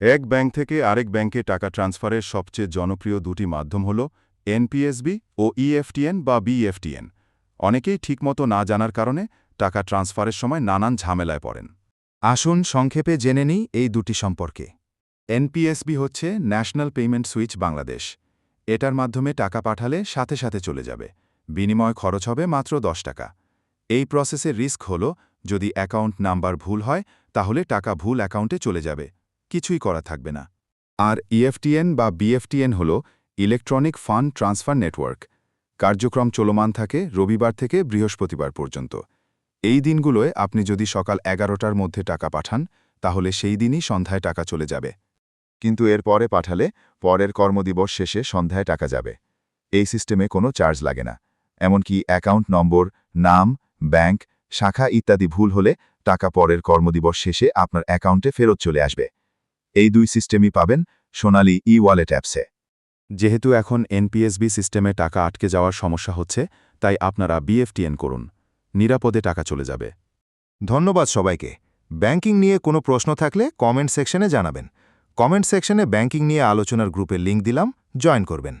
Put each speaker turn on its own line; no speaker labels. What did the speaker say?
এক ব্যাংক থেকে আরেক ব্যাংকে টাকা ট্রান্সফারের সবচেয়ে জনপ্রিয় দুটি মাধ্যম হল এনপিএসবি ও ইএফটিএন বা বিএফটিএন অনেকেই ঠিকমতো না জানার কারণে টাকা ট্রান্সফারের সময় নানান ঝামেলায় পড়েন।
আসুন সংক্ষেপে জেনে নিই এই দুটি সম্পর্কে।
এনপিএসবি হচ্ছে ন্যাশনাল পেমেন্ট সুইচ বাংলাদেশ। এটার মাধ্যমে টাকা পাঠালে সাথে সাথে চলে যাবে। বিনিময় খরচ হবে মাত্র দশ টাকা। এই প্রসেসের রিস্ক হল, যদি অ্যাকাউন্ট নাম্বার ভুল হয়, তাহলে টাকা ভুল অ্যাকাউন্টে চলে যাবে। কিছুই করা থাকবে না। আর ইএফটিএন বা বিএফটিএন হল ইলেকট্রনিক ফান্ড ট্রান্সফার নেটওয়ার্ক কার্যক্রম চলমান থাকে রবিবার থেকে বৃহস্পতিবার পর্যন্ত। এই দিনগুলোয় আপনি যদি সকাল এগারোটার মধ্যে টাকা পাঠান, তাহলে সেই দিনই সন্ধ্যায় টাকা চলে যাবে। কিন্তু এর পরে পাঠালে পরের কর্মদিবস শেষে সন্ধ্যায় টাকা যাবে। এই সিস্টেমে কোনো চার্জ লাগে না। এমনকি অ্যাকাউন্ট নম্বর, নাম, ব্যাংক, শাখা ইত্যাদি ভুল হলে টাকা পরের কর্মদিবস শেষে আপনার অ্যাকাউন্টে ফেরত চলে আসবে। এই দুই সিস্টেমই পাবেন সোনালি ই ওয়ালেট অ্যাপসে যেহেতু এখন এনপিএসবি সিস্টেমে টাকা আটকে যাওয়ার সমস্যা হচ্ছে তাই আপনারা বিএফটিএন করুন। নিরাপদে টাকা চলে যাবে।
ধন্যবাদ সবাইকে। ব্যাংকিং নিয়ে কোনো প্রশ্ন থাকলে কমেন্ট সেকশনে জানাবেন। কমেন্ট সেকশনে ব্যাংকিং নিয়ে আলোচনার গ্রুপের লিঙ্ক দিলাম জয়েন করবেন।